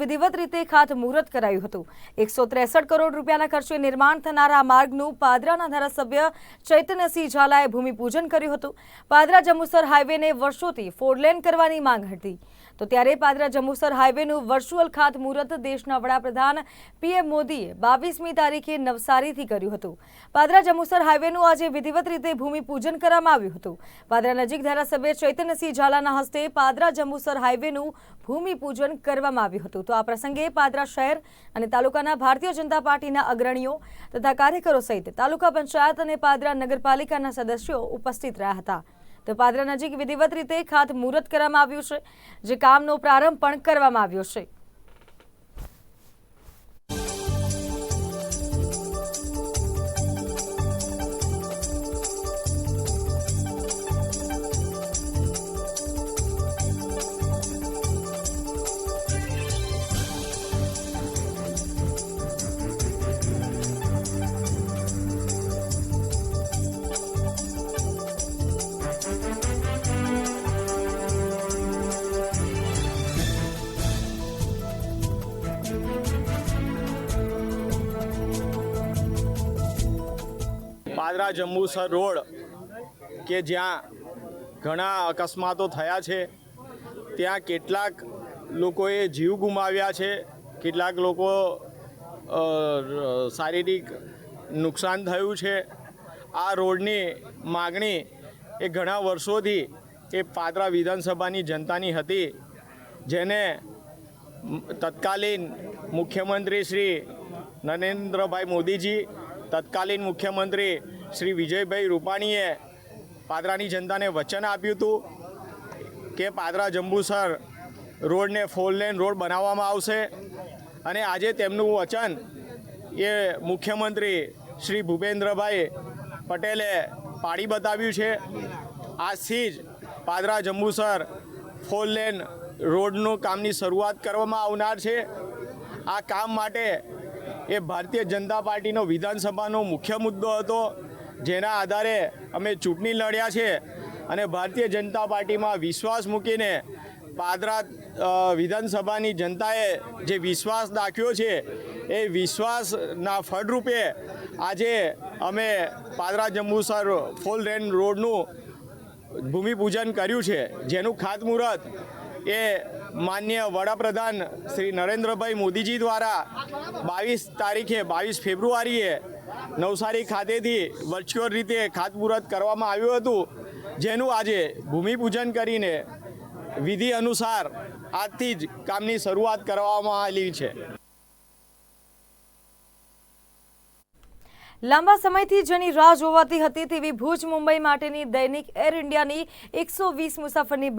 વિધિવત રીતે ખાતમુહૂર્ત કરાયું હતું. એકસો ત્રેસઠ કરોડ રૂપિયાના ખર્ચે નિર્માણ થનારા આ માર્ગનું પાદરાના ધારાસભ્ય ચૈતન્યસિંહ ઝાલાએ ભૂમિપૂજન કર્યું હતું. પાદરા જંબુસર હાઈવેને વર્ષોથી ફોરલેન કરવાની માંગ હતી. તો ત્યારે પાદરા જંબુસર હાઈવેનું વર્ચ્યુઅલ ખાતમુહૂર્ત દેશના વડાપ્રધાન પીએમ મોદીએ બાવીસમી તારીખે નવસારીથી કર્યું હતું. પાદરા જંબુસર હાઈવેનું આજે વિધિવત રીતે ભૂમિપૂજન કરવામાં આવ્યું હતું. પાદરા નજીક ધારાસભ્ય ચૈતન્યસિંહ ઝાલાના હસ્તે પાદરા જંબુસર હાઈવેનું ભૂમિપૂજન કરવામાં આવ્યું હતું. તો આ પ્રસંગે પાદરા શહેર અને તાલુકાના ભારતીય જનતા પાર્ટીના અગ્રણીઓ તથા કાર્યકરો સહિત તાલુકા પંચાયત અને પાદરા નગરપાલિકાના સદસ્યો ઉપસ્થિત રહ્યા હતા. તો પાદરા નજીક વિધિવત રીતે ખાતમુહૂર્ત કરવામાં આવ્યું છે. જે કામનો પ્રારંભ પણ કરવામાં આવ્યો છે. પાદરા જંબુસર રોડ કે જ્યાં ઘણા અકસ્માતો થયા છે, ત્યાં કેટલાક લોકોએ જીવ ગુમાવ્યા છે, કેટલાક લોકો શારીરિક નુકસાન થયું છે. આ રોડની માગણી એ ઘણા વર્ષોથી એ પાદરા વિધાનસભાની જનતાની હતી, જેને તત્કાલીન મુખ્યમંત્રી શ્રી નરેન્દ્રભાઈ મોદીજી, તત્કાલીન મુખ્યમંત્રી શ્રી વિજયભાઈ રૂપાણીએ પાદરાની જનતાને વચન આપ્યું હતું કે પાદરા જંબુસર રોડને ફોર લેન રોડ બનાવવામાં આવશે. અને આજે તેમનું વચન એ મુખ્યમંત્રી શ્રી ભૂપેન્દ્રભાઈ પટેલે પાડી બતાવ્યું છે. આજથી જ પાદરા જંબુસર ફોર લેન રોડનું કામની શરૂઆત કરવામાં આવનાર છે. આ કામ માટે એ ભારતીય જનતા પાર્ટીનો વિધાનસભાનો મુખ્ય મુદ્દો હતો. જેના આધારે અમે ચૂંટણી લડ્યા છે અને ભારતીય જનતા પાર્ટીમાં વિશ્વાસ મૂકીને પાદરા વિધાનસભાની જનતાએ જે વિશ્વાસ દાખ્યો છે, એ વિશ્વાસના ફળરૂપે આજે અમે પાદરા જંબુસર ફોલ રેન રોડનું ભૂમિપૂજન કર્યું છે. જેનું ખાતમુહૂર્ત એ માન્ય વડાપ્રધાન શ્રી નરેન્દ્રભાઈ મોદીજી દ્વારા બાવીસ તારીખે બાવીસ ફેબ્રુઆરીએ નવસારી ખાતેથી વર્ચ્યુઅલ રીતે ખાતમુહૂર્ત કરવામાં આવ્યું હતું, જેનું આજે ભૂમિપૂજન કરીને વિધિ અનુસાર આજથી જ કામની શરૂઆત કરવામાં આવેલી છે. લાંબા સમયથી જેની રાહ જોવાતી હતી તેવી ભુજ મુંબઈ માટેની દૈનિક એર ઇન્ડિયાની એકસો વીસ મુસાફરની